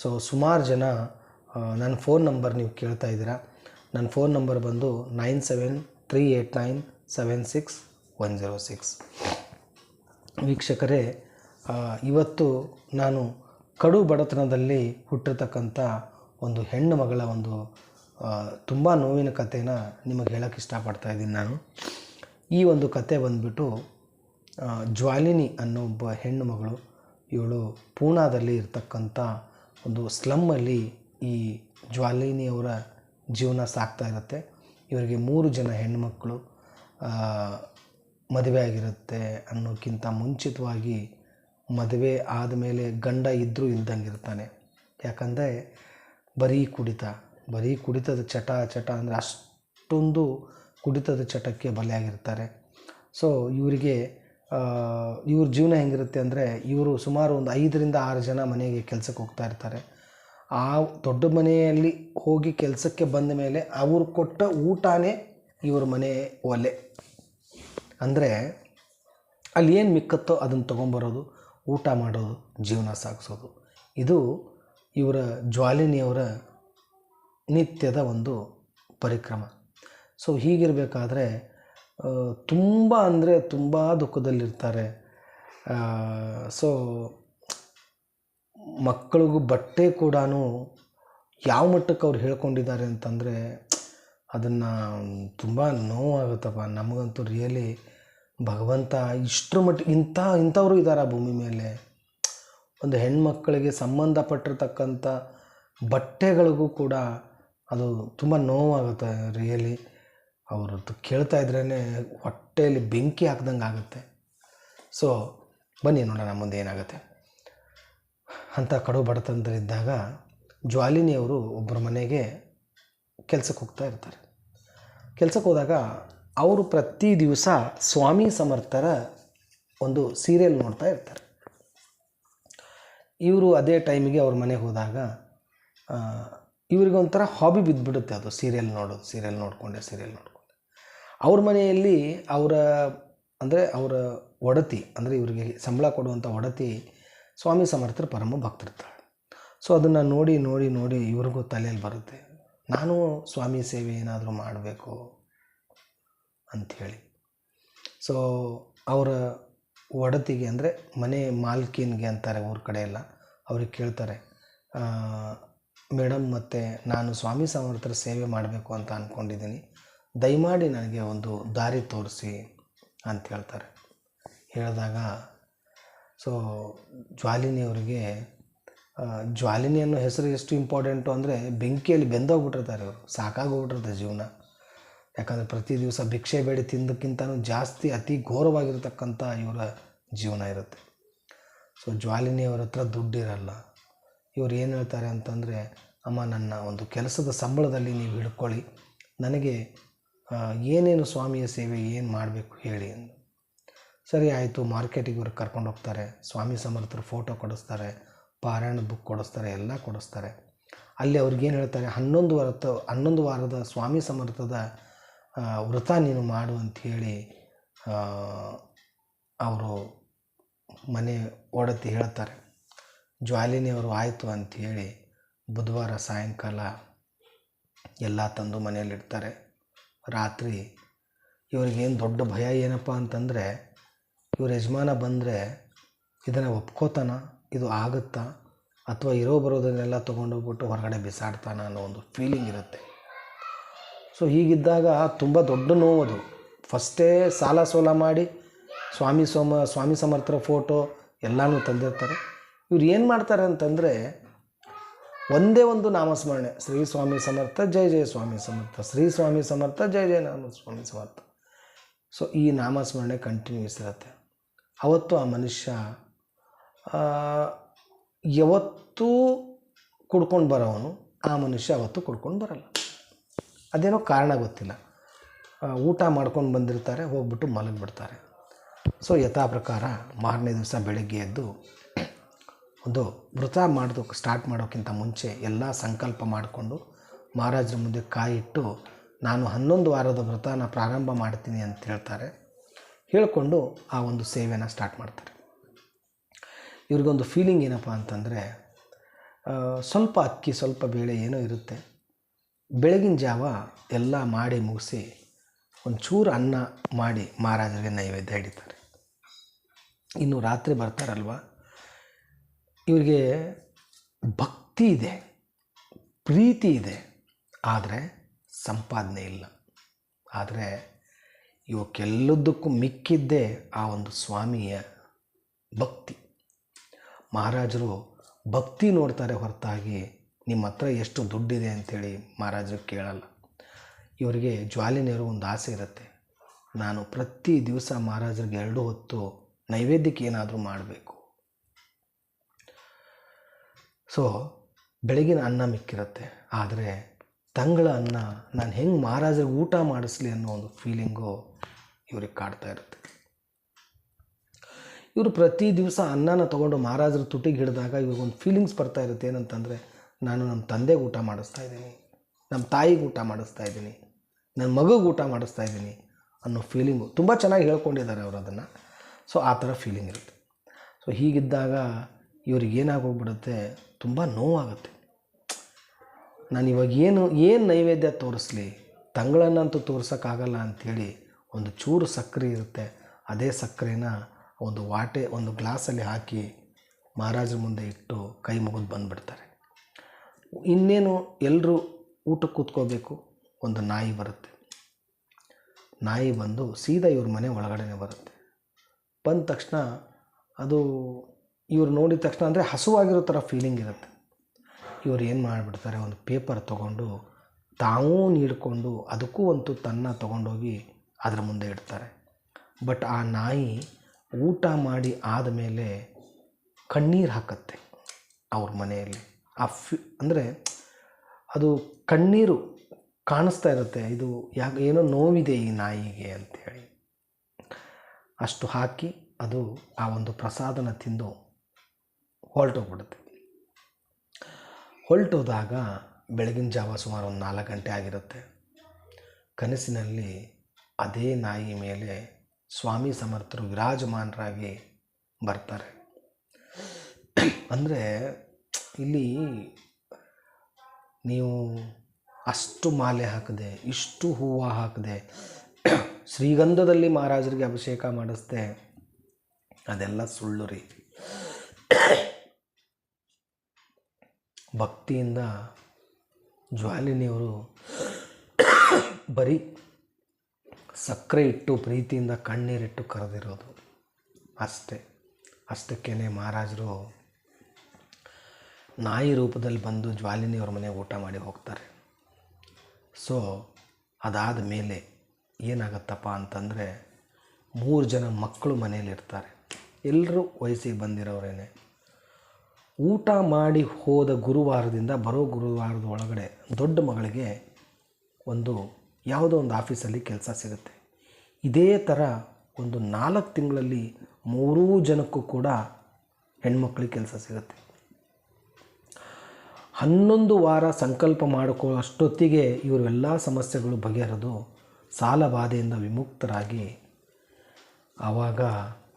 So ಸುಮಾರು ಜನ ನನ್ನ ಫೋನ್ ನಂಬರ್ ನೀವು ಕೇಳ್ತಾ ಇದ್ದೀರಾ? ನನ್ನ ಫೋನ್ ನಂಬರ್ ಬಂದು nine seven three eight nine seven six one zero six ವೀಕ್ಷಕರೇ ಇವತ್ತು ನಾನು ಕಡು ಬಡತನದಲ್ಲಿ ಹುಟ್ಟಿರ್ತಕ್ಕಂಥ ಒಂದು ಹೆಣ್ಣು ಮಗಳ ಒಂದು ತುಂಬ ನೋವಿನ ಕಥೆನ ನಿಮಗೆ ಹೇಳೋಕ್ಕೆ ಇಷ್ಟಪಡ್ತಾ ಇದ್ದೀನಿ ನಾನು. ಈ ಒಂದು ಕತೆ ಬಂದ್ಬಿಟ್ಟು ಜ್ವಾಲಿನಿ ಅನ್ನೋ ಒಬ್ಬ ಹೆಣ್ಣು ಮಗಳು, ಇವಳು ಪೂನಾದಲ್ಲಿ ಇರ್ತಕ್ಕಂಥ ಒಂದು ಸ್ಲಮ್ಮಲ್ಲಿ ಈ ಜ್ವಾಲಿನಿಯವರ ಜೀವನ ಸಾಗ್ತಾ ಇರುತ್ತೆ. ಇವರಿಗೆ ಮೂರು ಜನ ಹೆಣ್ಣುಮಕ್ಕಳು ಮದುವೆ ಆಗಿರುತ್ತೆ ಅನ್ನೋಕ್ಕಿಂತ ಮುಂಚಿತವಾಗಿ ಮದುವೆ ಆದಮೇಲೆ ಗಂಡ ಇದ್ದರೂ ಇಲ್ದಂಗಿರ್ತಾನೆ. ಯಾಕಂದರೆ ಬರೀ ಕುಡಿತ, ಬರೀ ಕುಡಿತದ ಚಟ ಚಟ ಅಂದರೆ ಅಷ್ಟೊಂದು ಕುಡಿತದ ಚಟಕ್ಕೆ ಬಲಿಯಾಗಿರ್ತಾರೆ. ಸೊ ಇವರಿಗೆ ಇವ್ರ ಜೀವನ ಹೆಂಗಿರುತ್ತೆ ಅಂದರೆ ಇವರು ಸುಮಾರು ಒಂದು ಐದರಿಂದ ಆರು ಜನ ಮನೆಗೆ ಕೆಲಸಕ್ಕೆ ಹೋಗ್ತಾ ಇರ್ತಾರೆ. ಆ ದೊಡ್ಡ ಮನೆಯಲ್ಲಿ ಹೋಗಿ ಕೆಲಸಕ್ಕೆ ಬಂದ ಮೇಲೆ ಅವರು ಕೊಟ್ಟ ಊಟನೇ ಇವ್ರ ಮನೆ ಒಲೆ. ಅಂದರೆ ಅಲ್ಲಿ ಏನು ಮಿಕ್ಕತ್ತೋ ಅದನ್ನು ತೊಗೊಂಬರೋದು, ಊಟ ಮಾಡೋದು, ಜೀವನ ಸಾಗಿಸೋದು. ಇದು ಇವರ ಜ್ವಾಲಿನಿಯವರ ನಿತ್ಯದ ಒಂದು ಪರಿಕ್ರಮ. ಸೊ ಹೀಗಿರಬೇಕಾದ್ರೆ ತುಂಬ ಅಂದರೆ ತುಂಬ ದುಃಖದಲ್ಲಿರ್ತಾರೆ. ಸೊ, ಮಕ್ಕಳಿಗೂ ಬಟ್ಟೆ ಕೂಡ ಯಾವ ಮಟ್ಟಕ್ಕೆ ಅವ್ರು ಹೇಳ್ಕೊಂಡಿದ್ದಾರೆ ಅಂತಂದರೆ ಅದನ್ನು ತುಂಬ ನೋವಾಗುತ್ತಪ್ಪ. ನಮಗಂತೂ ರಿಯಲಿ ಭಗವಂತ ಇಷ್ಟರ ಮಟ್ಟ ಇಂಥ, ಇಂಥವರು ಇದ್ದಾರೆ ಆ ಭೂಮಿ ಮೇಲೆ. ಒಂದು ಹೆಣ್ಮಕ್ಕಳಿಗೆ ಸಂಬಂಧಪಟ್ಟಿರ್ತಕ್ಕಂಥ ಬಟ್ಟೆಗಳಿಗೂ ಕೂಡ ಅದು ತುಂಬ ನೋವಾಗುತ್ತೆ ರಿಯಲಿ ಅವ್ರದ್ದು ಕೇಳ್ತಾ ಇದ್ರೇ ಹೊಟ್ಟೆಯಲ್ಲಿ ಬೆಂಕಿ ಹಾಕ್ದಂಗೆ ಆಗುತ್ತೆ. ಸೊ ಬನ್ನಿ ನೋಡೋಣ ಮುಂದೆ ಏನಾಗುತ್ತೆ. ಅಂಥ ಕಡು ಬಡತನದಲ್ಲಿದ್ದಾಗ ಜ್ವಾಲಿನಿಯವರು ಒಬ್ಬರ ಮನೆಗೆ ಕೆಲಸಕ್ಕೆ ಹೋಗ್ತಾ ಇರ್ತಾರೆ. ಕೆಲಸಕ್ಕೆ ಹೋದಾಗ ಅವರು ಪ್ರತಿ ದಿವಸ ಸ್ವಾಮಿ ಸಮರ್ಥರ ಒಂದು ಸೀರಿಯಲ್ ನೋಡ್ತಾ ಇರ್ತಾರೆ. ಇವರು ಅದೇ ಟೈಮಿಗೆ ಅವ್ರ ಮನೆಗೆ ಹೋದಾಗ ಇವ್ರಿಗೊಂಥರ ಹಾಬಿ ಬಿದ್ದುಬಿಡುತ್ತೆ ಅದು ಸೀರಿಯಲ್ ನೋಡೋದು, ಸೀರಿಯಲ್ ನೋಡಿಕೊಂಡೆ ಸೀರಿಯಲ್ ನೋಡಿಕೊಂಡೆ. ಅವ್ರ ಮನೆಯಲ್ಲಿ ಅವರ, ಅಂದರೆ ಅವರ ಒಡತಿ, ಅಂದರೆ ಇವರಿಗೆ ಸಂಬಳ ಕೊಡುವಂಥ ಒಡತಿ ಸ್ವಾಮಿ ಸಮರ್ಥರ ಪರಮ ಭಕ್ತಿರ್ತಾಳೆ ಸೊ ಅದನ್ನು ನೋಡಿ ನೋಡಿ ನೋಡಿ ಇವ್ರಿಗೂ ತಲೆಯಲ್ಲಿ ಬರುತ್ತೆ. ನಾನು ಸ್ವಾಮಿ ಸೇವೆ ಏನಾದರೂ ಮಾಡಬೇಕು ಅಂಥೇಳಿ ಸೊ ಅವರ ಒಡತಿಗೆ, ಅಂದರೆ ಮನೆ ಮಾಲ್ಕಿನ್ಗೆ ಅಂತಾರೆ ಊರ ಕಡೆ ಎಲ್ಲ, ಅವ್ರಿಗೆ ಕೇಳ್ತಾರೆ ಮೇಡಮ್ ಮತ್ತು ನಾನು ಸ್ವಾಮಿ ಸಮರ್ಥರ ಸೇವೆ ಮಾಡಬೇಕು ಅಂತ ಅಂದ್ಕೊಂಡಿದ್ದೀನಿ ದಯಮಾಡಿ ನನಗೆ ಒಂದು ದಾರಿ ತೋರಿಸಿ ಅಂತ ಹೇಳ್ತಾರೆ. ಹೇಳಿದಾಗ, ಸೊ, ಜ್ವಾಲಿನಿಯವರಿಗೆ ಅವರಿಗೆ ಜ್ವಾಲಿನಿ ಅನ್ನೋ ಹೆಸರು ಎಷ್ಟು ಇಂಪಾರ್ಟೆಂಟು ಅಂದರೆ ಬೆಂಕಿಯಲ್ಲಿ ಬೆಂದೋಗ್ಬಿಟ್ಟಿರ್ತಾರೆ ಅವರು ಸಾಕಾಗೋಗ್ಬಿಟ್ಟಿರ್ತಾರೆ ಜೀವನ. ಯಾಕಂದರೆ ಪ್ರತಿ ದಿವಸ ಭಿಕ್ಷೆ ಬೇಡಿ ತಿಂದಕ್ಕಿಂತನೂ ಜಾಸ್ತಿ ಅತಿ ಘೋರವಾಗಿರತಕ್ಕಂಥ ಇವರ ಜೀವನ ಇರುತ್ತೆ. ಸೊ, ಜ್ವಾಲಿನಿಯವ್ರ ಹತ್ರ ದುಡ್ಡಿರಲ್ಲ. ಇವ್ರು ಏನು ಹೇಳ್ತಾರೆ ಅಂತಂದರೆ, ಅಮ್ಮ, ನನ್ನ ಒಂದು ಕೆಲಸದ ಸಂಬಳದಲ್ಲಿ ನೀವು ಹಿಡ್ಕೊಳ್ಳಿ. ನನಗೆ ಏನೇನು ಸ್ವಾಮಿಯ ಸೇವೆ ಏನು ಮಾಡಬೇಕು ಹೇಳಿ ಅಂದು. ಸರಿ ಆಯಿತು ಮಾರ್ಕೆಟಿಗೆ ಇವ್ರು ಕರ್ಕೊಂಡು ಹೋಗ್ತಾರೆ. ಸ್ವಾಮಿ ಸಮರ್ಥರ ಫೋಟೋ ಕೊಡಿಸ್ತಾರೆ, ಪಾರಾಯಣ ಬುಕ್ ಕೊಡಿಸ್ತಾರೆ, ಎಲ್ಲ ಕೊಡಿಸ್ತಾರೆ. ಅಲ್ಲಿ ಅವ್ರಿಗೇನು ಹೇಳ್ತಾರೆ, ಹನ್ನೊಂದು ವಾರದ ಹನ್ನೊಂದು ವಾರದ ಸ್ವಾಮಿ ಸಮರ್ಥದ ವ್ರತ ನೀನು ಮಾಡು ಅಂಥೇಳಿ ಅವರು ಮನೆ ಓಡತಿ ಹೇಳ್ತಾರೆ. ಜ್ವಾಲಿನಿಯವರು ಆಯಿತು ಅಂಥೇಳಿ ಬುಧವಾರ ಸಾಯಂಕಾಲ ಎಲ್ಲ ತಂದು ಮನೆಯಲ್ಲಿಡ್ತಾರೆ. ರಾತ್ರಿ ಇವ್ರಿಗೇನು ದೊಡ್ಡ ಭಯ ಏನಪ್ಪ ಅಂತಂದರೆ, ಇವ್ರ ಯಜಮಾನ ಬಂದರೆ ಇದನ್ನು ಒಪ್ಕೋತಾನ, ಇದು ಆಗುತ್ತಾ, ಅಥವಾ ಇರೋ ಬರೋದನ್ನೆಲ್ಲ ತೊಗೊಂಡೋಗ್ಬಿಟ್ಟು ಹೊರಗಡೆ ಬಿಸಾಡ್ತಾನ ಅನ್ನೋ ಒಂದು ಫೀಲಿಂಗ್ ಇರುತ್ತೆ. ಸೊ ಹೀಗಿದ್ದಾಗ ತುಂಬ ದೊಡ್ಡ ನೋವು ಅದು. ಫಸ್ಟೇ ಸಾಲ ಸೋಲ ಮಾಡಿ, ಸ್ವಾಮಿ ಸೋಮ, ಸ್ವಾಮಿ ಸಮರ್ಥರ ಫೋಟೋ ಎಲ್ಲನೂ ತಂದಿರ್ತಾರೆ. ಇವ್ರು ಏನು ಮಾಡ್ತಾರೆ ಅಂತಂದರೆ ಒಂದೇ ಒಂದು ನಾಮಸ್ಮರಣೆ. ಶ್ರೀ ಸ್ವಾಮಿ ಸಮರ್ಥ ಜಯ ಜಯ ಸ್ವಾಮಿ ಸಮರ್ಥ. ಶ್ರೀ ಸ್ವಾಮಿ ಸಮರ್ಥ ಜಯ ಜಯ ನಾಮ ಸ್ವಾಮಿ ಸಮರ್ಥ. ಸೊ ಈ ನಾಮಸ್ಮರಣೆ ಕಂಟಿನ್ಯೂಸ್ ಇರುತ್ತೆ. ಅವತ್ತು ಆ ಮನುಷ್ಯ ಯಾವತ್ತೂ ಕುಡ್ಕೊಂಡು ಬರೋವನು, ಆ ಮನುಷ್ಯ ಅವತ್ತು ಕುಡ್ಕೊಂಡು ಬರಲ್ಲ. ಅದೇನೋ ಕಾರಣ ಗೊತ್ತಿಲ್ಲ. ಊಟ ಮಾಡ್ಕೊಂಡು ಬಂದಿರ್ತಾರೆ, ಹೋಗ್ಬಿಟ್ಟು ಮಲಗಿಬಿಡ್ತಾರೆ. ಸೊ ಯಥಾ ಪ್ರಕಾರ ಮಾರನೇ ದಿವಸ ಬೆಳಗ್ಗೆ ಎದ್ದು ಒಂದು ವೃತ ಮಾಡೋದಕ್ಕೆ ಸ್ಟಾರ್ಟ್ ಮಾಡೋಕ್ಕಿಂತ ಮುಂಚೆ ಎಲ್ಲ ಸಂಕಲ್ಪ ಮಾಡಿಕೊಂಡು ಮಹಾರಾಜರ ಮುಂದೆ ಕಾಯಿಟ್ಟು ನಾನು ಹನ್ನೊಂದು ವಾರದ ವ್ರತನ ಪ್ರಾರಂಭ ಮಾಡ್ತೀನಿ ಅಂತ ಹೇಳ್ತಾರೆ. ಹೇಳಿಕೊಂಡು ಆ ಒಂದು ಸೇವೆನ ಸ್ಟಾರ್ಟ್ ಮಾಡ್ತಾರೆ. ಇವ್ರಿಗೊಂದು ಫೀಲಿಂಗ್ ಏನಪ್ಪ ಅಂತಂದರೆ ಸ್ವಲ್ಪ ಅಕ್ಕಿ, ಸ್ವಲ್ಪ ಬೇಳೆ ಏನೋ ಇರುತ್ತೆ. ಬೆಳಗಿನ ಜಾವ ಎಲ್ಲ ಮಾಡಿ ಮುಗಿಸಿ ಒಂಚೂರು ಅನ್ನ ಮಾಡಿ ಮಹಾರಾಜರಿಗೆ ನೈವೇದ್ಯ ಹಿಡಿತಾರೆ. ಇನ್ನು ರಾತ್ರಿ ಬರ್ತಾರಲ್ವ? ಇವ್ರಿಗೆ ಭಕ್ತಿ ಇದೆ, ಪ್ರೀತಿ ಇದೆ, ಆದರೆ ಸಂಪಾದನೆ ಇಲ್ಲ. ಆದರೆ ಇವಕ್ಕೆಲ್ಲದಕ್ಕೂ ಮಿಕ್ಕಿದ್ದೇ ಆ ಒಂದು ಸ್ವಾಮಿಯ ಭಕ್ತಿ. ಮಹಾರಾಜರು ಭಕ್ತಿ ನೋಡ್ತಾರೆ ಹೊರತಾಗಿ, ನಿಮ್ಮ ಹತ್ರ ಎಷ್ಟು ದುಡ್ಡಿದೆ? ಅಂಥೇಳಿ ಮಹಾರಾಜರು ಕೇಳಲ್ಲ. ಇವರಿಗೆ ಜ್ವಾಲಿನೇರು ಒಂದು ಆಸೆ ಇರುತ್ತೆ. ನಾನು ಪ್ರತಿ ದಿವಸ ಮಹಾರಾಜರಿಗೆ ಎರಡು ಹೊತ್ತು ನೈವೇದ್ಯಕ್ಕೆ ಏನಾದರೂ ಮಾಡಬೇಕು. ಸೊ ಬೆಳಗಿನ ಅನ್ನ ಮಿಕ್ಕಿರುತ್ತೆ. ಆದರೆ ತಂಗಳ ಅನ್ನ ನಾನು ಹೆಂಗೆ ಮಹಾರಾಜರಿಗೆ ಊಟ ಮಾಡಿಸ್ಲಿ ಅನ್ನೋ ಒಂದು ಫೀಲಿಂಗು ಇವ್ರಿಗೆ ಕಾಡ್ತಾ ಇರುತ್ತೆ. ಇವರು ಪ್ರತಿ ದಿವಸ ಅನ್ನನ ತೊಗೊಂಡು ಮಹಾರಾಜರ ತುಟಿಗೆ ಹಿಡಿದಾಗ ಇವ್ರಿಗೊಂದು ಫೀಲಿಂಗ್ಸ್ ಬರ್ತಾ ಇರುತ್ತೆ. ಏನಂತಂದರೆ ನಾನು ನಮ್ಮ ತಂದೆಗೆ ಊಟ ಮಾಡಿಸ್ತಾ ಇದ್ದೀನಿ ನಮ್ಮ ತಾಯಿಗೆ ಊಟ ಮಾಡಿಸ್ತಾ ಇದ್ದೀನಿ ನನ್ನ ಮಗುಗೆ ಊಟ ಮಾಡಿಸ್ತಾ ಇದ್ದೀನಿ ಅನ್ನೋ ಫೀಲಿಂಗು ತುಂಬ ಚೆನ್ನಾಗಿ ಹೇಳ್ಕೊಂಡಿದ್ದಾರೆ ಅವರು ಅದನ್ನು. ಸೊ ಆ ಥರ ಫೀಲಿಂಗ್ ಇರುತ್ತೆ. ಸೊ ಹೀಗಿದ್ದಾಗ ಇವ್ರಿಗೆ ಏನಾಗೋಗ್ಬಿಡುತ್ತೆ ತುಂಬ ನೋವಾಗುತ್ತೆ. ನಾನು ಇವಾಗ ಏನು ಏನು ನೈವೇದ್ಯ ತೋರಿಸ್ಲಿ ತಂಗಳನ್ನಂತೂ ತೋರ್ಸೋಕ್ಕಾಗಲ್ಲ ಅಂಥೇಳಿ ಒಂದು ಚೂರು ಸಕ್ಕರೆ ಇರುತ್ತೆ. ಅದೇ ಸಕ್ಕರೆನ ಒಂದು ವಾಟೆ, ಒಂದು ಗ್ಲಾಸಲ್ಲಿ ಹಾಕಿ ಮಹಾರಾಜರ ಮುಂದೆ ಇಟ್ಟು ಕೈ ಮುಗಿದು ಬಂದುಬಿಡ್ತಾರೆ. ಇನ್ನೇನು ಎಲ್ಲರೂ ಊಟಕ್ಕೆ ಕೂತ್ಕೋಬೇಕು? ಒಂದು ನಾಯಿ ಬರುತ್ತೆ. ನಾಯಿ ಬಂದು ಸೀದಾ ಇವ್ರ ಮನೆ ಒಳಗಡೆನೆ ಬರುತ್ತೆ. ಬಂದ ತಕ್ಷಣ ಅದು ಇವ್ರು ನೋಡಿದ ತಕ್ಷಣ ಅಂದರೆ ಹಸುವಾಗಿರೋ ಥರ ಫೀಲಿಂಗ್ ಇರುತ್ತೆ. ಇವ್ರು ಏನು ಮಾಡಿಬಿಡ್ತಾರೆ, ಒಂದು ಪೇಪರ್ ತೊಗೊಂಡು ತಾವೂ ನೀಡಿಕೊಂಡು ಅದಕ್ಕೂ ಒಂದು ತನ್ನ ತೊಗೊಂಡೋಗಿ ಅದರ ಮುಂದೆ ಇಡ್ತಾರೆ. ಬಟ್ ಆ ನಾಯಿ ಊಟ ಮಾಡಿ ಆದಮೇಲೆ ಕಣ್ಣೀರು ಹಾಕತ್ತೆ ಅವ್ರ ಮನೆಯಲ್ಲಿ. ಆ ಫಿ ಅಂದರೆ ಅದು ಕಣ್ಣೀರು ಕಾಣಿಸ್ತಾ ಇರುತ್ತೆ, ಇದು ಯಾಕೆ ಏನೋ ನೋವಿದೆ ಈ ನಾಯಿಗೆ ಅಂಥೇಳಿ ಅಷ್ಟು ಹಾಕಿ ಅದು ಆ ಒಂದು ಪ್ರಸಾದನ ತಿಂದು ಹೊರಟೋಗ್ಬಿಡುತ್ತೆ. ಹೊರಟೋದಾಗ ಬೆಳಗಿನ ಜಾವ ಸುಮಾರು ಒಂದು ನಾಲ್ಕು ಗಂಟೆ ಆಗಿರುತ್ತೆ. ಕನಸಿನಲ್ಲಿ ಅದೇ ನಾಯಿ ಮೇಲೆ ಸ್ವಾಮಿ ಸಮರ್ಥರು ವಿರಾಜಮಾನರಾಗಿ ಬರ್ತಾರೆ. ಅಂದರೆ ಇಲ್ಲಿ ನೀವು ಅಷ್ಟು ಮಾಲೆ ಹಾಕದೆ, ಇಷ್ಟು ಹೂವು ಹಾಕದೆ, ಶ್ರೀಗಂಧದಲ್ಲಿ ಮಹಾರಾಜರಿಗೆ ಅಭಿಷೇಕ ಮಾಡಿಸ್ದೆ, ಅದೆಲ್ಲ ಸುಳ್ಳು ರೀ. ಭಕ್ತಿಯಿಂದ ಜ್ವಾಲಿನಿಯವರು ಬರೀ ಸಕ್ಕರೆ ಇಟ್ಟು ಪ್ರೀತಿಯಿಂದ ಕಣ್ಣೀರಿಟ್ಟು ಕರೆದಿರೋದು. ಅಷ್ಟೇ. ಅಷ್ಟಕ್ಕೇ ಮಹಾರಾಜರು ನಾಯಿ ರೂಪದಲ್ಲಿ ಬಂದು ಜ್ವಾಲಿನಿಯವ್ರ ಮನೆಗೆ ಊಟ ಮಾಡಿ ಹೋಗ್ತಾರೆ. ಸೊ, ಅದಾದ ಮೇಲೆ ಏನಾಗತ್ತಪ್ಪ ಅಂತಂದರೆ ಮೂರು ಜನ ಮಕ್ಕಳು ಮನೆಯಲ್ಲಿರ್ತಾರೆ. ಎಲ್ಲರೂ ವಯಸ್ಸಿಗೆ ಬಂದಿರೋರೇನೆ. ಊಟ ಮಾಡಿ ಹೋದ ಗುರುವಾರದಿಂದ ಬರೋ ಗುರುವಾರದ ಒಳಗಡೆ ದೊಡ್ಡ ಮಗಳಿಗೆ ಒಂದು ಯಾವುದೋ ಒಂದು ಆಫೀಸಲ್ಲಿ ಕೆಲಸ ಸಿಗುತ್ತೆ. ಇದೇ ಥರ ಒಂದು ನಾಲ್ಕು ತಿಂಗಳಲ್ಲಿ ಮೂರೂ ಜನಕ್ಕೂ ಕೂಡ ಹೆಣ್ಮಕ್ಳಿಗೆ ಕೆಲಸ ಸಿಗುತ್ತೆ. ಹನ್ನೊಂದು ವಾರ ಸಂಕಲ್ಪ ಮಾಡಿಕೊಳ್ಳೋ ಅಷ್ಟೊತ್ತಿಗೆ ಇವರೆಲ್ಲ ಸಮಸ್ಯೆಗಳು ಬಗೆಹರಿದು ಸಾಲಬಾಧೆಯಿಂದ ವಿಮುಕ್ತರಾಗಿ ಆವಾಗ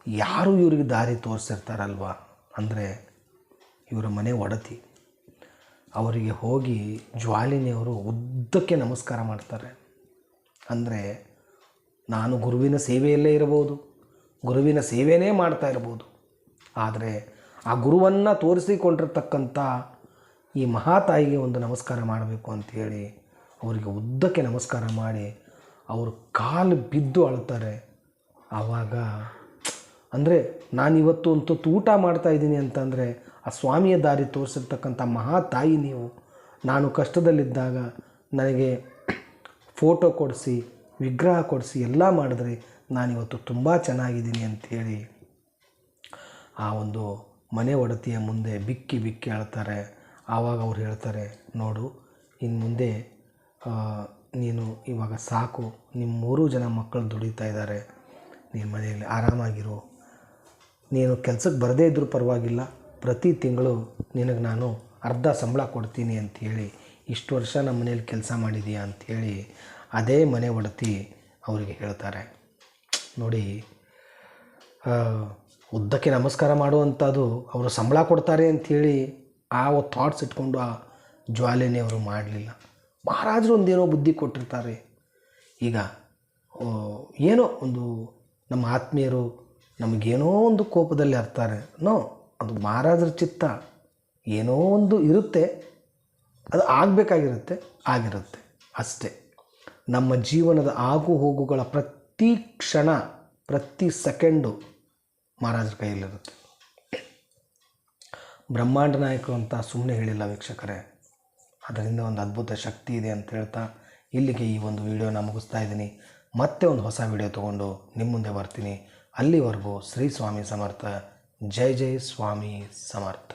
ಯಾರು ಇವರಿಗೆ ದಾರಿ ತೋರಿಸಿರ್ತಾರಲ್ವ? ಅಂದರೆ ಇವರ ಮನೆ ಒಡತಿ. ಅವರಿಗೆ ಹೋಗಿ ಜ್ವಾಲಿನಿಯವರು ಉದ್ದಕ್ಕೆ ನಮಸ್ಕಾರ ಮಾಡ್ತಾರೆ. ಅಂದರೆ ನಾನು ಗುರುವಿನ ಸೇವೆಯಲ್ಲೇ ಇರಬಹುದು, ಗುರುವಿನ ಸೇವೆಯೇ ಮಾಡ್ತಾ ಇರ್ಬೋದು ಆದರೆ ಆ ಗುರುವನ್ನು ತೋರಿಸಿಕೊಂಡಿರ್ತಕ್ಕಂಥ ಈ ಮಹಾತಾಯಿಗೆ ಒಂದು ನಮಸ್ಕಾರ ಮಾಡಬೇಕು ಅಂಥೇಳಿ ಅವರಿಗೆ ಉದ್ದಕ್ಕೆ ನಮಸ್ಕಾರ ಮಾಡಿ ಅವರು ಕಾಲು ಬಿದ್ದು ಅಳ್ತಾರೆ ಆವಾಗ ಅಂದರೆ ನಾನಿವತ್ತು ಒಂದು ಊಟ ಮಾಡ್ತಾಯಿದ್ದೀನಿ ಅಂತಂದರೆ ಆ ಸ್ವಾಮಿಯ ದಾರಿ ತೋರಿಸಿರ್ತಕ್ಕಂಥ ಮಹಾ ತಾಯಿ ನೀವು. ನಾನು ಕಷ್ಟದಲ್ಲಿದ್ದಾಗ ನನಗೆ ಫೋಟೋ ಕೊಡಿಸಿ, ವಿಗ್ರಹ ಕೊಡಿಸಿ ಎಲ್ಲ ಮಾಡಿದ್ರೆ ನಾನಿವತ್ತು ತುಂಬ ಚೆನ್ನಾಗಿದ್ದೀನಿ ಅಂಥೇಳಿ ಆ ಒಂದು ಮನೆ ಒಡತಿಯ ಮುಂದೆ ಬಿಕ್ಕಿ ಬಿಕ್ಕಿ ಹೇಳ್ತಾರೆ ಆವಾಗ ಅವ್ರು ಹೇಳ್ತಾರೆ, ನೋಡು ಇನ್ನು ಮುಂದೆ ನೀನು ಇವಾಗ ಸಾಕು. ನಿಮ್ಮ ಮೂರು ಜನ ಮಕ್ಕಳು ದುಡಿತಾ ಇದ್ದಾರೆ. ನೀನು ಮನೆಯಲ್ಲಿ ಆರಾಮಾಗಿರು. ನೀನು ಕೆಲಸಕ್ಕೆ ಬರದೇ ಇದ್ದರೂ ಪರವಾಗಿಲ್ಲ. ಪ್ರತಿ ತಿಂಗಳು ನಿನಗೆ ನಾನು ಅರ್ಧ ಸಂಬಳ ಕೊಡ್ತೀನಿ ಅಂಥೇಳಿ ಇಷ್ಟು ವರ್ಷ ನಮ್ಮ ಮನೇಲಿ ಕೆಲಸ ಮಾಡಿದೀಯ ಅಂಥೇಳಿ ಅದೇ ಮನೆ ಒಡತಿ ಅವರಿಗೆ ಹೇಳ್ತಾರೆ. ನೋಡಿ ಉದ್ದಕ್ಕೆ ನಮಸ್ಕಾರ ಮಾಡುವಂಥದ್ದು ಅವರು ಸಂಬಳ ಕೊಡ್ತಾರೆ ಅಂಥೇಳಿ ಆ ಥಾಟ್ಸ್ ಇಟ್ಕೊಂಡು ಆ ಜ್ವಾಲೆನೇ ಅವರು ಮಾಡಲಿಲ್ಲ. ಮಹಾರಾಜರು ಒಂದೇನೋ ಬುದ್ಧಿ ಕೊಟ್ಟಿರ್ತಾರೆ. ಈಗ ಏನೋ ಒಂದು ನಮ್ಮ ಆತ್ಮೀಯರು ನಮಗೇನೋ ಒಂದು ಕೋಪದಲ್ಲಿ ಇರ್ತಾರೆ ನೋ ಅದು ಮಹಾರಾಜರ ಚಿತ್ತ ಏನೋ ಒಂದು ಇರುತ್ತೆ, ಅದು ಆಗಬೇಕಾಗಿರುತ್ತೆ, ಆಗಿರುತ್ತೆ ಅಷ್ಟೇ. ನಮ್ಮ ಜೀವನದ ಆಗು ಹೋಗುಗಳ ಪ್ರತಿ ಕ್ಷಣ, ಪ್ರತಿ ಸೆಕೆಂಡು ಮಹಾರಾಜರ ಕೈಯಲ್ಲಿರುತ್ತೆ. ಬ್ರಹ್ಮಾಂಡ ನಾಯಕರು ಅಂತ ಸುಮ್ಮನೆ ಹೇಳಿಲ್ಲ ವೀಕ್ಷಕರೇ. ಅದರಿಂದ ಒಂದು ಅದ್ಭುತ ಶಕ್ತಿ ಇದೆ ಅಂತ ಹೇಳ್ತಾ ಇಲ್ಲಿಗೆ ಈ ಒಂದು ವಿಡಿಯೋನ ಮುಗಿಸ್ತಾ ಇದ್ದೀನಿ. ಮತ್ತೆ ಒಂದು ಹೊಸ ವಿಡಿಯೋ ತೊಗೊಂಡು ನಿಮ್ಮ ಮುಂದೆ ಬರ್ತೀನಿ. ಅಲ್ಲಿವರೆಗೂ ಶ್ರೀ ಸ್ವಾಮಿ ಸಮರ್ಥ. ಜೈ ಜೈ ಸ್ವಾಮಿ ಸಮರ್ಥ